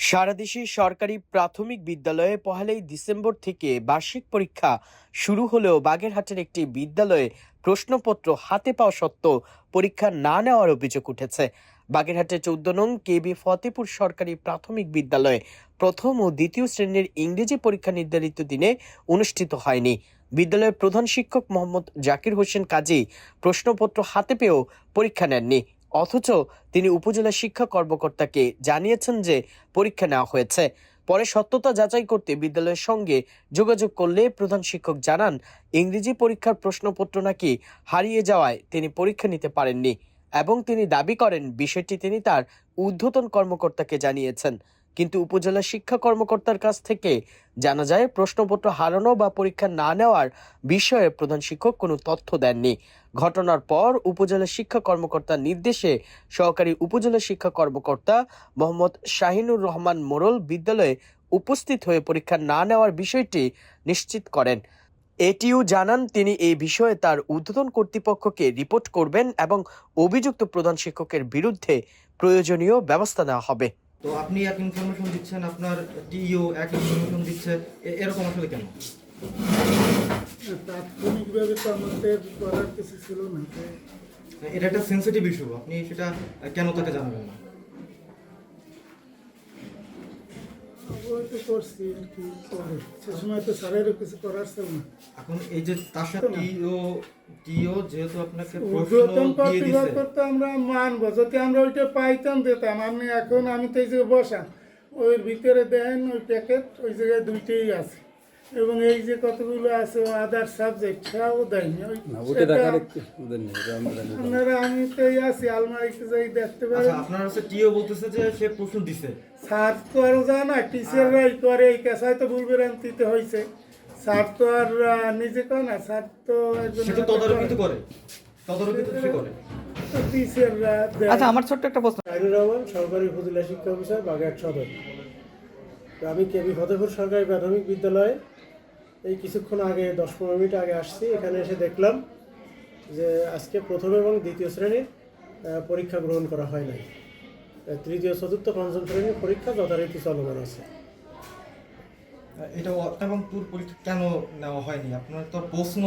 সারা দেশে সরকারি প্রাথমিক বিদ্যালয়ে পহেলাই ডিসেম্বর থেকে বার্ষিক পরীক্ষা শুরু হলেও বাগেরহাটের একটি বিদ্যালয়ে প্রশ্নপত্র হাতে পাওয়া সত্ত্বেও পরীক্ষা না নেওয়ার অভিযোগ উঠেছে। বাগেরহাটের চৌদ্দ নং কেবি ফতেপুর সরকারি প্রাথমিক বিদ্যালয়ে প্রথম ও দ্বিতীয় শ্রেণির ইংরেজি পরীক্ষা নির্ধারিত দিনে অনুষ্ঠিত হয়নি। বিদ্যালয়ের প্রধান শিক্ষক মোহাম্মদ জাকির হোসেন কাজী প্রশ্নপত্র হাতে পেয়েও পরীক্ষা নেননি। অথচ তিনি উপজেলা শিক্ষা কর্মকর্তাকে জানিয়েছেন যে পরীক্ষা নেওয়া হয়েছে। পরে সত্যতা যাচাই করতে বিদ্যালয়ের সঙ্গে যোগাযোগ করলে প্রধান শিক্ষক জানান, ইংরেজি পরীক্ষার প্রশ্নপত্র নাকি হারিয়ে যাওয়ায় তিনি পরীক্ষা নিতে পারেননি এবং তিনি দাবি করেন, বিষয়টি তিনি তার ঊর্ধ্বতন কর্মকর্তাকে জানিয়েছেন। কিন্তু উপজেলা শিক্ষা কর্মকর্তার কাছ থেকে জানা যায়, প্রশ্নপত্র হারানো বা পরীক্ষা না নেওয়ার বিষয়ে প্রধান শিক্ষক কোনো তথ্য দেননি। ঘটনার পর উপজেলা শিক্ষা কর্মকর্তার নির্দেশে সহকারী উপজেলা শিক্ষা কর্মকর্তা মোহাম্মদ শাহিনুর রহমান মোড়ল বিদ্যালয়ে উপস্থিত হয়ে পরীক্ষা না নেওয়ার বিষয়টি নিশ্চিত করেন। এটিও জানান, তিনি এই বিষয়ে তার ঊর্ধ্বতন কর্তৃপক্ষকে রিপোর্ট করবেন এবং অভিযুক্ত প্রধান শিক্ষকের বিরুদ্ধে প্রয়োজনীয় ব্যবস্থা নেওয়া হবে। তো আপনি এক ইনফরমেশন দিচ্ছেন আপনার টিইও এক ইনফরমেশন দিচ্ছে এরকম আসলে কেন? তাৎক্ষণিকভাবে তো আমাদের করার কিছু ছিল না এটা একটা সেন্সিটিভ ইস্যু আপনি সেটা কেন তাকে জানাবেন না? তো করছি আর কি করে সে সময় তো স্যারেরও কিছু করার ছিল না। এখন এই যে তার সাথে যেহেতু আপনাকে প্রশ্ন দিয়ে দিছে। কর্তৃপক্ষ আমরা মানবো। যদি আমরা ওইটা পাইতাম দিতাম। আমি এখন আমি তো এই যে বসা ওই ভিতরে দেন ওই প্যাকেট ওই জায়গায় দুইটাই আছে। এবং এই যে কতগুলো আছে আদার সাবজেক্ট সেটাও দেয়নি। জানি। আপনারা আমি তো এই আছি আলমারিতে যাই দেখতে আচ্ছা পারেন আপনার হচ্ছে টিইও বলতেছে যে সে প্রশ্ন দিছে। স্যার তো আর যায় না টিচাররাই করে এই কেসায় তো ভুল ভ্রান্তিতে হয়েছে। স্যার তো আর নিজে করে না স্যার তো একজন সে তো করে। তদারকিত সে করে। টিচাররা আচ্ছা আমার ছোট্ট একটা প্রশ্ন। আইনুর রহমান সরকারি উপজেলা শিক্ষা অফিসার বাগেরহাট সদর। তো আমি কেবি ফতেপুর সরকারি প্রাথমিক বিদ্যালয়ে এই কিছুক্ষণ আগে, দশ পনেরো মিনিট আগে আসছি, এখানে এসে দেখলাম যে আজকে প্রথম এবং দ্বিতীয় শ্রেণির পরীক্ষা গ্রহণ করা হয় নাই। তৃতীয়, চতুর্থ, পঞ্চম শ্রেণির পরীক্ষা যথারীতি চলমান আছে। এটা এবং তোর পরীক্ষা কেন নেওয়া হয়নি? আপনার তো প্রশ্ন